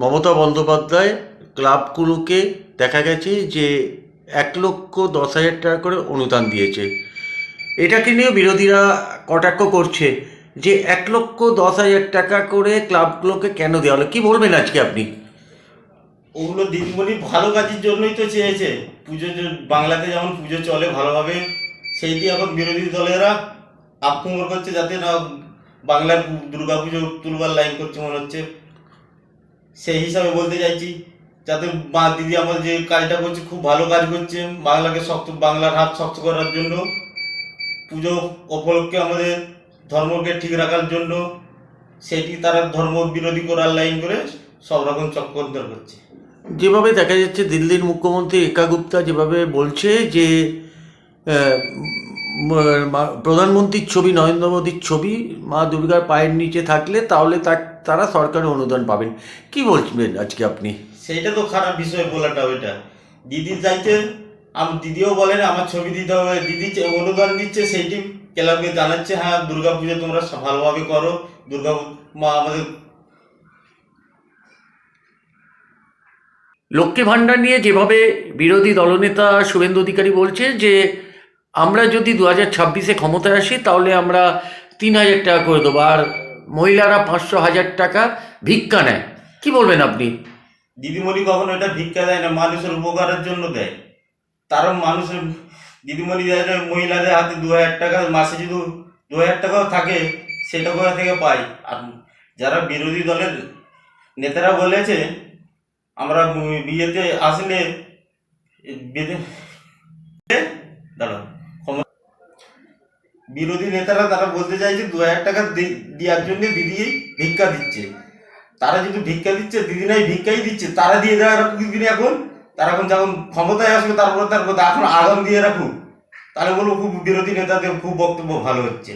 মমতা বন্দ্যোপাধ্যায় ক্লাবগুলোকে দেখা গেছে যে এক লক্ষ দশ হাজার টাকা করে অনুদান দিয়েছে। এটাকে নিয়ে বিরোধীরা কটাক্ষ করছে যে এক লক্ষ দশ হাজার টাকা করে ক্লাবগুলোকে কেন দেওয়া হলো? কী বলবেন আজকে আপনি? ওগুলো দিদিমণি ভালো কাজের জন্যই তো চেয়েছে। পুজো বাংলাতে যেমন পুজো চলে ভালোভাবে, সেইটি এখন বিরোধী দলেরা আক্রমণ করছে যাতে না বাংলার দুর্গা পুজো তুলবার লাইন করছে মনে হচ্ছে। সেই হিসাবে বলতে চাইছি, যাতে মা দিদি আমার যে কাজটা করছে, খুব ভালো কাজ করছে, বাংলাকে শক্ত, বাংলার হাত শক্ত করার জন্য, পুজো উপলক্ষে আমাদের ধর্মকে ঠিক রাখার জন্য, সেটি তারা ধর্ম বিরোধী করার লাইন করে সব রকম চক্কর করছে। যেভাবে দেখা যাচ্ছে দিল্লির মুখ্যমন্ত্রী একা গুপ্তা যেভাবে বলছে যে প্রধানমন্ত্রীর ছবি নরেন্দ্র মোদীর ছবি মা দুর্গার পায়ের নিচে থাকলে তাহলে তার তারা সরকারের অনুদান পাবেন। কি বলবেন আজকে আপনি? সেইটা তো খারাপ বিষয় বলাটা ওইটা। দিদি চাইছে আম দিদিও বলেন আমার ছবি দিতে হবে দিদি অনুদান দিচ্ছে সেইটি ক্লাবকে জানাচ্ছে হ্যাঁ দুর্গা পুজো তোমরা ভালোভাবে করো দুর্গা মা আমাদের লক্ষ্মী ভাণ্ডার নিয়ে যেভাবে বিরোধী দলনেতা শুভেন্দু অধিকারী বলছে যে আমরা যদি দু হাজার ছাব্বিশে ক্ষমতায় আসি, তাহলে আমরা তিন হাজার টাকা করে দেবো। আর মহিলারা পাঁচশো হাজার টাকা ভিক্ষা নেয়। কি বলবেন আপনি? দিদিমণি কখনো এটা ভিক্ষা দেয় না, মানুষের উপকারের জন্য দেয়। তারও মানুষের, দিদিমণি দেয় মহিলাদের হাতে দু হাজার টাকা, মাসে যদি দু হাজার টাকাও থাকে, সেটা কোথা থেকে পাই আর যারা বিরোধী দলের নেতারা বলেছে, আমরা বিয়েতে আসলে দাঁড়াও। বিরোধী নেতারা তারা বলতে চাইছে দু হাজার টাকা দেওয়ার জন্য দিদি ভিক্ষা দিচ্ছে। তারা যদি ভিক্ষা দিচ্ছে, দিদি নাই ভিক্ষাই দিচ্ছে, তারা দিয়ে দেওয়া দিদি এখন। তারা এখন যখন ক্ষমতায় আসবে, তারপর তার কথা এখন আগাম দিয়ে রাখুক। তাহলে বলব খুব বিরোধী নেতাদের খুব বক্তব্য ভালো হচ্ছে।